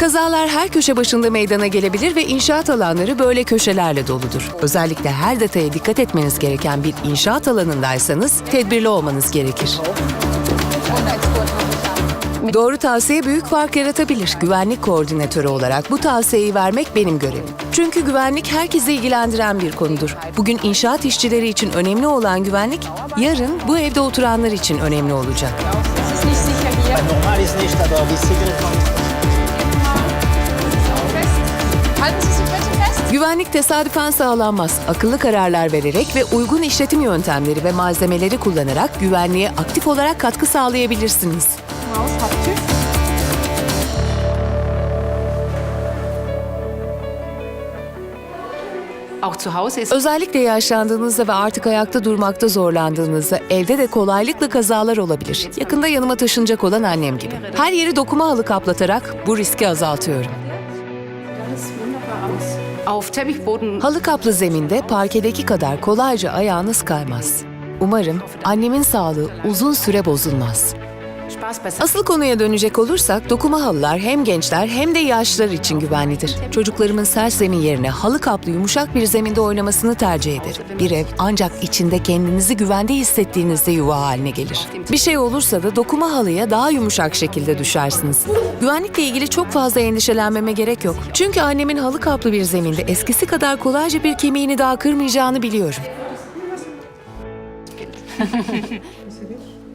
Kazalar her köşe başında meydana gelebilir ve inşaat alanları böyle köşelerle doludur. Özellikle her detaya dikkat etmeniz gereken bir inşaat alanındaysanız tedbirli olmanız gerekir. Doğru tavsiye büyük fark yaratabilir. Güvenlik koordinatörü olarak bu tavsiyeyi vermek benim görevim. Çünkü güvenlik herkesi ilgilendiren bir konudur. Bugün inşaat işçileri için önemli olan güvenlik, yarın bu evde oturanlar için önemli olacak. Hier. Normal ist nicht, aber wie Sicherheit Fest. Halten Sie sich bitte fest. Güvenlik tesadüfen sağlanmaz. Akıllı kararlar vererek ve uygun işletim yöntemleri ve malzemeleri kullanarak güvenliğe aktif olarak katkı sağlayabilirsiniz. Özellikle yaşlandığınızda ve artık ayakta durmakta zorlandığınızda evde de kolaylıkla kazalar olabilir. Yakında yanıma taşınacak olan annem gibi. Her yeri dokuma halı kaplatarak bu riski azaltıyorum. Halı kaplı zeminde parkedeki kadar kolayca ayağınız kaymaz. Umarım annemin sağlığı uzun süre bozulmaz. Asıl konuya dönecek olursak dokuma halılar hem gençler hem de yaşlılar için güvenlidir. Çocuklarımın sert zemin yerine halı kaplı yumuşak bir zeminde oynamasını tercih ederim. Bir ev ancak içinde kendinizi güvende hissettiğinizde yuva haline gelir. Bir şey olursa da dokuma halıya daha yumuşak şekilde düşersiniz. Güvenlikle ilgili çok fazla endişelenmeme gerek yok. Çünkü annemin halı kaplı bir zeminde eskisi kadar kolayca bir kemiğini daha kırmayacağını biliyorum.